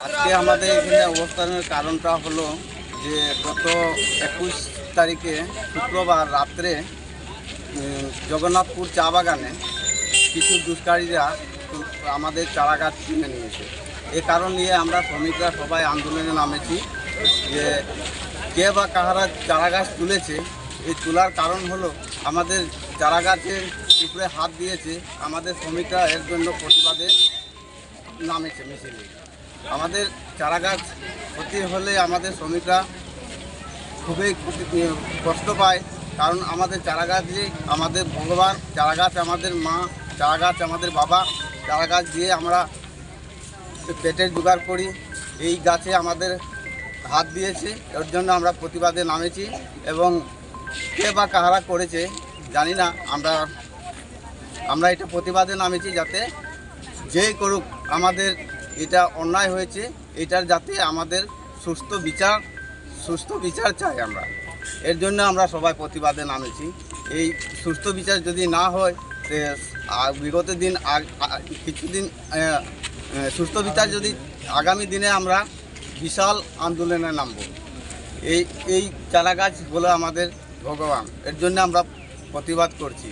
আজকে আমাদের এখানে অবস্থানের কারণটা হলো যে গত একুশ তারিখে শুক্রবার রাত্রে জগন্নাথপুর চা বাগানে কিছু দুষ্কারীরা আমাদের চারা গাছ কিনে নিয়েছে। এ কারণ নিয়ে আমরা শ্রমিকরা সবাই আন্দোলনে নামেছি যে কে বা কাহারা চারা গাছ তুলেছে, এই তোলার কারণ হলো আমাদের চারা গাছের উপরে হাত দিয়েছে, আমাদের শ্রমিকরা এর জন্য প্রতিবাদে নামেছে মিছিলে আমাদের চারা গাছ ক্ষতি হলে আমাদের শ্রমিকরা খুবই কষ্ট পায়, কারণ আমাদের চারা গাছই আমাদের ভগবান চারা গাছ আমাদের মা চারা গাছ আমাদের বাবা চারা গাছ দিয়ে আমরা পেটের জোগাড় করি। এই গাছে আমাদের হাত দিয়েছে, এর জন্য আমরা প্রতিবাদে নামেছি এবং কে বা কাহারা করেছে জানি না, আমরা আমরা এটা প্রতিবাদে নামেছি যাতে যেই করুক আমাদের এটা অন্যায় হয়েছে, এটার যাতে আমাদের সুস্থ বিচার সুস্থ বিচার চাই আমরা। এর জন্য আমরা সবাই প্রতিবাদে নামেছি। এই সুস্থ বিচার যদি না হয় বিগত দিন কিছুদিন সুস্থ বিচার যদি আগামী দিনে আমরা বিশাল আন্দোলনে নামব। এই এই চারা গাছ হলো আমাদের ভগবান। এর জন্য আমরা প্রতিবাদ করছি।